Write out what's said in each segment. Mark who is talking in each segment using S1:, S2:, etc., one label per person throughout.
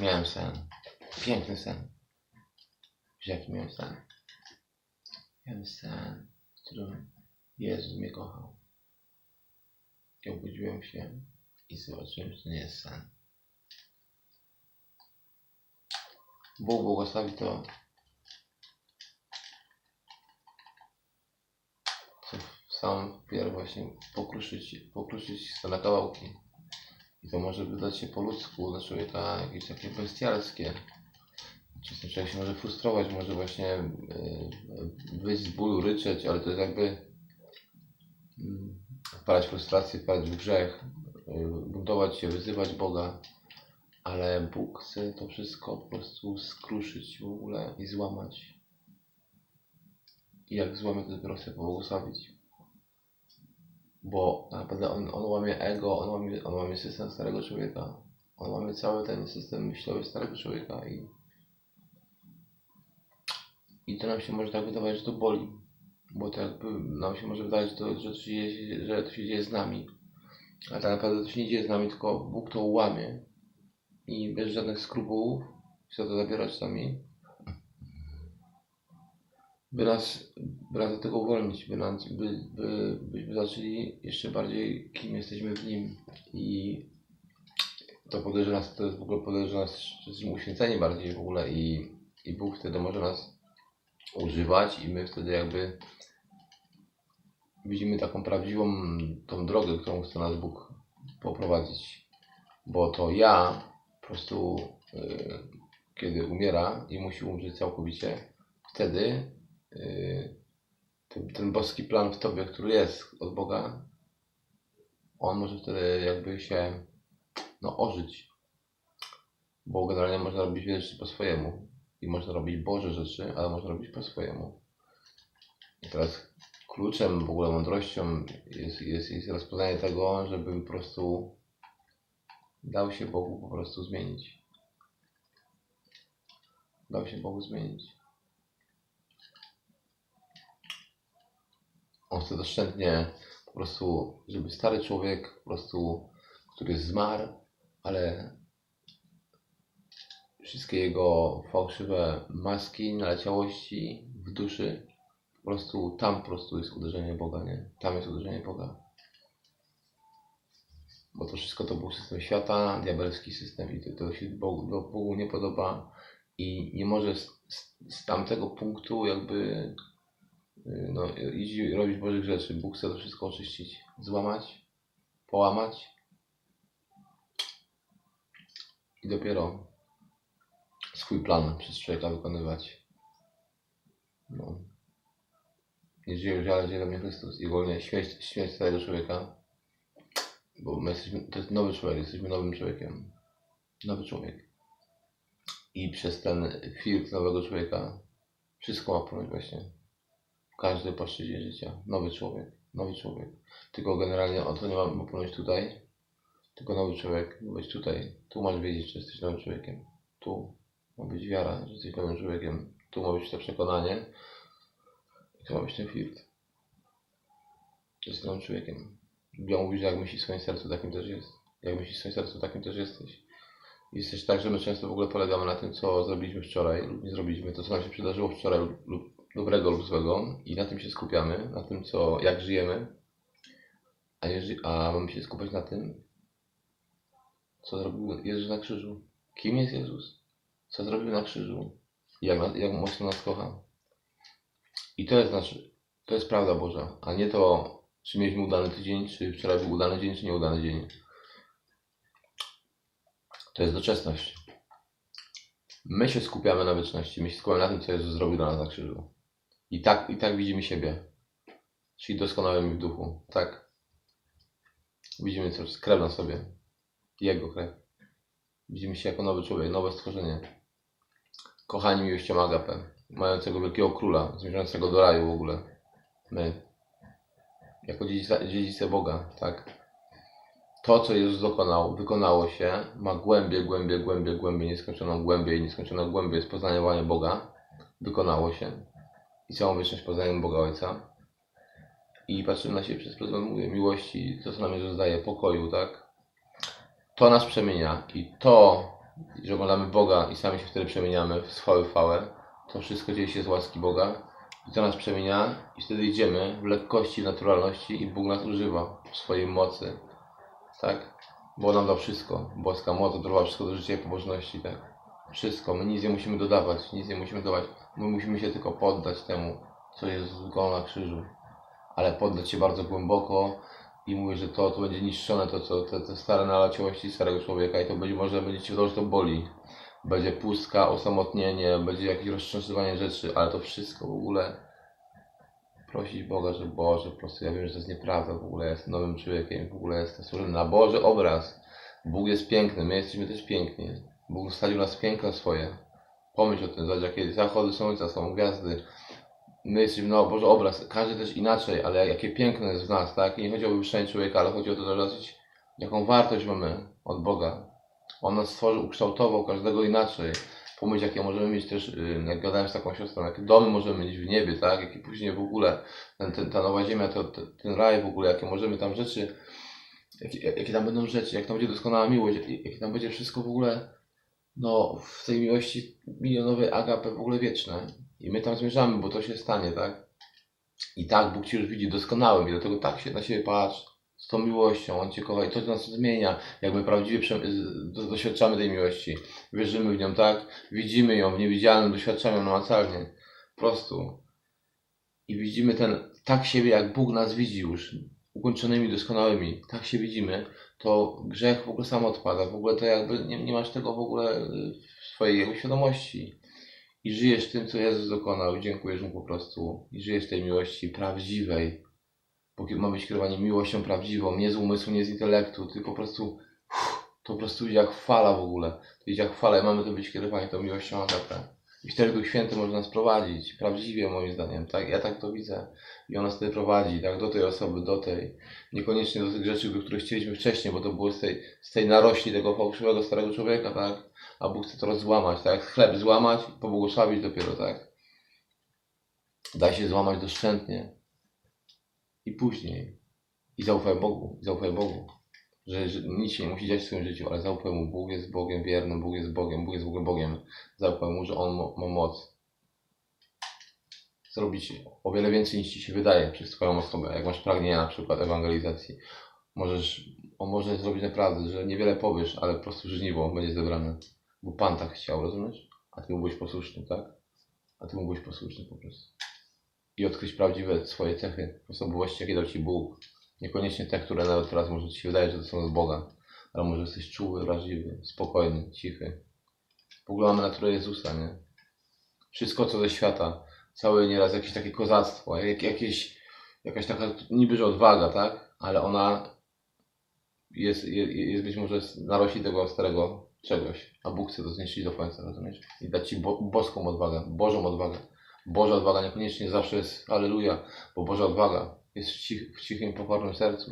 S1: Miałem sen. Piękny sen. Wiesz jaki miałem sen? Miałem sen, w którym Jezus mnie kochał. I obudziłem się i zobaczyłem, że to nie jest sen. Bóg błogosławi to, co w samym wpierw właśnie pokruszyć, pokruszyć to na kawałki. To może wydać się po ludzku dla człowieka jakieś takie bestialskie. Czasem człowiek się może frustrować, może właśnie yy, wyjść z bólu, ryczeć, ale to jest jakby wpalać w frustrację, wpalać w grzech, yy, buntować się, wyzywać Boga. Ale Bóg chce to wszystko po prostu skruszyć w ogóle i złamać. I jak złamie, to dopiero chce pobłogosławić. Bo naprawdę on, on łamie ego, on łamie, on łamie system starego człowieka. On łamie cały ten system myślowy starego człowieka i i to nam się może tak wydawać, że to boli. Bo to jakby nam się może wydawać, że to, że to, się, dzieje, że to się dzieje z nami. A tak naprawdę to się nie dzieje z nami, tylko Bóg to łamie. I bez żadnych skrupułów chce to zabierać sami. By nas, by nas do tego uwolnić, by, nas, by, by, byśmy zaczęli jeszcze bardziej, kim jesteśmy w Nim. I to podejrza nas, to jest w ogóle podejrza nas, że jesteśmy uświęceni bardziej w ogóle i, i Bóg wtedy może nas używać i my wtedy jakby widzimy taką prawdziwą tą drogę, którą chce nas Bóg poprowadzić. Bo to ja po prostu, y, kiedy umiera i musi umrzeć całkowicie, wtedy ten, ten boski plan w tobie, który jest od Boga, on może wtedy jakby się no, ożyć. Bo generalnie można robić wiele rzeczy po swojemu. I można robić Boże rzeczy, ale można robić po swojemu. I teraz kluczem, w ogóle mądrością jest, jest, jest rozpoznanie tego, żeby po prostu dał się Bogu po prostu zmienić. Dał się Bogu zmienić. On chce doszczętnie po prostu, żeby stary człowiek po prostu, który zmarł, ale wszystkie jego fałszywe maski, naleciałości w duszy, po prostu tam po prostu jest uderzenie Boga, nie? Tam jest uderzenie Boga. Bo to wszystko to był system świata, diabelski system i to, to się Bogu, Bogu nie podoba i nie może z, z, tamtego punktu jakby no, iść i robić Bożych rzeczy. Bóg chce to wszystko oczyścić, złamać, połamać i dopiero swój plan przez człowieka wykonywać. No. Nie żyje już, ale żyje mnie Chrystus. I ogólnie śmierć, śmierć starego człowieka, bo my jesteśmy, to jest nowy człowiek, jesteśmy nowym człowiekiem. Nowy człowiek. I przez ten filtr nowego człowieka wszystko ma płynąć właśnie. Każdej płaszczyźnie życia. Nowy człowiek. Nowy człowiek. Tylko generalnie o to nie ma płynąć tutaj, tylko nowy człowiek być tutaj. Tu masz wiedzieć, że jesteś nowym człowiekiem. Tu ma być wiara, że jesteś nowym człowiekiem. Tu ma być to przekonanie. I tu ma być ten filtr. Jesteś nowym człowiekiem. Biblia mówi, że jak myślisz w swoim sercu, takim też jest. Jak myślisz w swoim sercu, takim też jesteś. Jest też tak, że my często w ogóle polegamy na tym, co zrobiliśmy wczoraj lub nie zrobiliśmy. To, co nam się przydarzyło wczoraj lub dobrego lub złego i na tym się skupiamy, na tym, co, jak żyjemy. A, nie, a mamy się skupiać na tym, co zrobił Jezus na krzyżu. Kim jest Jezus? Co zrobił na krzyżu? Jak, jak mocno nas kocha. I to jest nasz, to jest prawda Boża, a nie to, czy mieliśmy udany tydzień, czy wczoraj był udany dzień, czy nieudany dzień. To jest doczesność. My się skupiamy na wieczności, my się skupiamy na tym, co Jezus zrobił dla nas na krzyżu. I tak, i tak widzimy siebie. Czyli doskonałymi w duchu. Tak. Widzimy coś, krew na sobie. Jego krew. Widzimy się jako nowy człowiek, nowe stworzenie. Kochani miłością Agape, mającego wielkiego króla, zmierzającego do raju w ogóle. My. Jako dziedzice, dziedzice Boga, tak. To, co Jezus dokonał, wykonało się, ma głębię, głębię, głębię, głębię, nieskończoną głębię i nieskończoną głębię jest poznawanie Boga. Wykonało się. I całą wieczność poznajemy Boga Ojca. I patrzymy na siebie przez pryzmat mówię, miłości, to co nam Jezus daje, pokoju, tak? To nas przemienia i to że oglądamy Boga i sami się wtedy przemieniamy w chwały chwałę, to wszystko dzieje się z łaski Boga i to nas przemienia i wtedy idziemy w lekkości, w naturalności i Bóg nas używa w swojej mocy, tak? Bo nam dał wszystko, boska moc odrowa wszystko do życia i pobożności, tak? Wszystko, my nic nie musimy dodawać, nic nie musimy dodawać, my musimy się tylko poddać temu, co jest go na krzyżu, ale poddać się bardzo głęboko i mówię, że to, to będzie niszczone, to co, te, te stare naleciałości starego człowieka i to będzie, może będzie ci to, że to boli, będzie pustka, osamotnienie, będzie jakieś roztrząsywanie rzeczy, ale to wszystko w ogóle prosić Boga, że Boże, po prostu ja wiem, że to jest nieprawda, w ogóle jestem nowym człowiekiem, w ogóle jestem stworzony na Boży obraz. Bóg jest piękny, my jesteśmy też piękni. Bóg ustalił nas piękno swoje. Pomyśl o tym, zobacz jakie zachody słońca, są gwiazdy. My jesteśmy na Boży obraz, każdy też inaczej, ale jakie piękne jest w nas, tak? I nie chodzi o wywyższenie człowieka, ale chodzi o to, żeby zobaczyć, jaką wartość mamy od Boga. On nas stworzył, ukształtował każdego inaczej. Pomyśl, jakie możemy mieć też, yy, jak gadałem z taką siostrą, jakie domy możemy mieć w niebie, tak? Jakie później w ogóle, ten, ten, ta nowa ziemia, to, to, ten raj w ogóle, jakie możemy tam rzeczy, jakie, jakie tam będą rzeczy, jak tam będzie doskonała miłość, jakie tam będzie wszystko w ogóle, no, w tej miłości milionowej agape w ogóle wieczne. I my tam zmierzamy, bo to się stanie, tak? I tak Bóg Cię już widzi doskonałym i do tego tak się na siebie patrz, z tą miłością, On Cię kocha i to nas zmienia, jak my prawdziwie doświadczamy tej miłości. Wierzymy w nią, tak? Widzimy ją w niewidzialnym, doświadczamy ją namacalnie. Po prostu. I widzimy ten, tak siebie, jak Bóg nas widzi już, ukończonymi, doskonałymi, tak się widzimy, to grzech w ogóle sam odpada. W ogóle to jakby nie, nie masz tego w ogóle y, w swojej świadomości. I żyjesz tym, co Jezus dokonał i dziękujesz Mu po prostu. I żyjesz tej miłości prawdziwej. Bo ma być kierowanie miłością prawdziwą, nie z umysłu, nie z intelektu, tylko po prostu to po prostu idzie jak fala w ogóle. To idzie jak fala i mamy to być kierowani tą miłością agape. I wtedy Duch Święty może nas prowadzić, prawdziwie moim zdaniem, tak? Ja tak to widzę. I on nas wtedy prowadzi, tak? Do tej osoby, do tej. Niekoniecznie do tych rzeczy, do których chcieliśmy wcześniej, bo to było z tej, z tej narośli tego fałszywego starego człowieka, tak? A Bóg chce to rozłamać, tak? Chleb złamać, pobłogosławić dopiero, tak? Daj się złamać doszczętnie. I później. I zaufaj Bogu, i zaufaj Bogu. Że, że nic się nie musi dziać w swoim życiu, ale zaufaj Mu. Bóg jest Bogiem wiernym, Bóg jest Bogiem, Bóg jest w ogóle Bogiem. Zaufaj Mu, że On ma moc zrobić o wiele więcej niż Ci się wydaje przez Twoją osobę. Jak masz pragnienia na przykład ewangelizacji, możesz, On może zrobić naprawdę, że niewiele powiesz, ale po prostu żniwo będzie zebrane. Bo Pan tak chciał, rozumiesz? A Ty byłeś posłuszny, tak? A Ty byłeś posłuszny po prostu. I odkryć prawdziwe swoje cechy, osobowości, jakie dał Ci Bóg. Niekoniecznie te, które nawet teraz może Ci się wydaje, że to są z Boga. Ale może jesteś czuły, wrażliwy, spokojny, cichy. Ogóle mamy naturę Jezusa, nie? Wszystko, co ze świata. Całe nieraz jakieś takie kozactwo, jak, jakieś, jakaś taka niby, że odwaga, tak? Ale ona jest, jest, jest być może narośli tego starego czegoś, a Bóg chce to zniszczyć do końca, rozumiesz? I dać Ci bo, boską odwagę, Bożą odwagę. Boża odwaga niekoniecznie zawsze jest Aleluja, bo Boża odwaga jest w, cich, w cichym, pokornym sercu.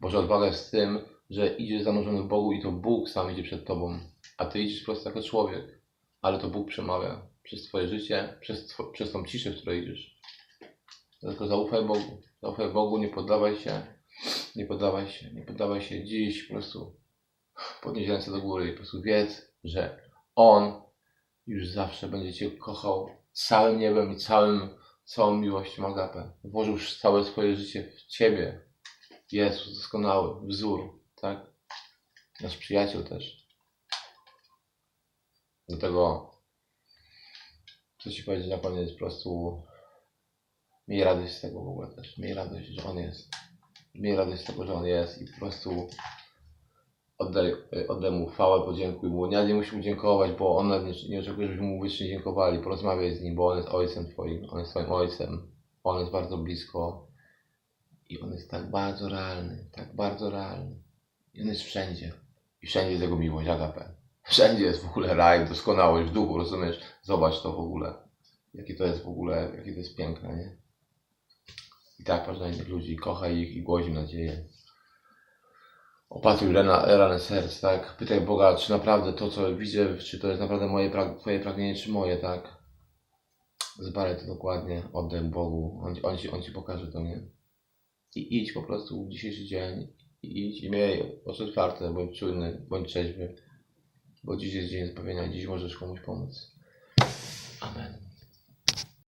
S1: Boża odwaga jest w tym, że idziesz zanurzony w Bogu i to Bóg sam idzie przed Tobą, a Ty idziesz po prostu jako człowiek, ale to Bóg przemawia przez Twoje życie, przez, przez tą ciszę, w której idziesz. Tylko zaufaj Bogu, zaufaj Bogu, nie poddawaj się, nie poddawaj się, nie poddawaj się dziś, po prostu podnieś ręce do góry i po prostu wiedz, że On już zawsze będzie Cię kochał całym niebem i całym, całą miłością agapę. Włożył całe swoje życie w Ciebie. Jezus, doskonały wzór, tak? Nasz przyjaciel też. Dlatego, co Ci powiedzieć na koniec, po prostu miej radość z tego w ogóle też. Miej radość, że On jest. Miej radość z tego, że On jest i po prostu oddaj, oddaj Mu chwałę, podziękuj Mu. Nie, nie musisz Mu dziękować, bo On nie, nie oczekuje, żebyśmy Mu wyżej dziękowali. Porozmawiaj z Nim, bo On jest Ojcem Twoim. On jest Twoim Ojcem. On jest bardzo blisko. I On jest tak bardzo realny, tak bardzo realny. I On jest wszędzie. I wszędzie jest Jego miłość, agape. Wszędzie jest w ogóle raj, doskonałość w duchu, rozumiesz? Zobacz to w ogóle. Jakie to jest w ogóle, jakie to jest piękne, nie? I tak patrz na innych ludzi, kochaj ich i głoś im nadzieję. Opatruj rana, rany serc, tak? Pytaj Boga, czy naprawdę to, co widzę, czy to jest naprawdę moje, Twoje pragnienie, czy moje, tak? Zbadaj to dokładnie, oddaj Bogu, On, on, ci, on Ci pokaże to, nie? I idź po prostu w dzisiejszy dzień, i idź i miej oczy otwarte, bądź czujny, bądź trzeźwy. Bo dziś jest dzień zbawienia, dziś możesz komuś pomóc.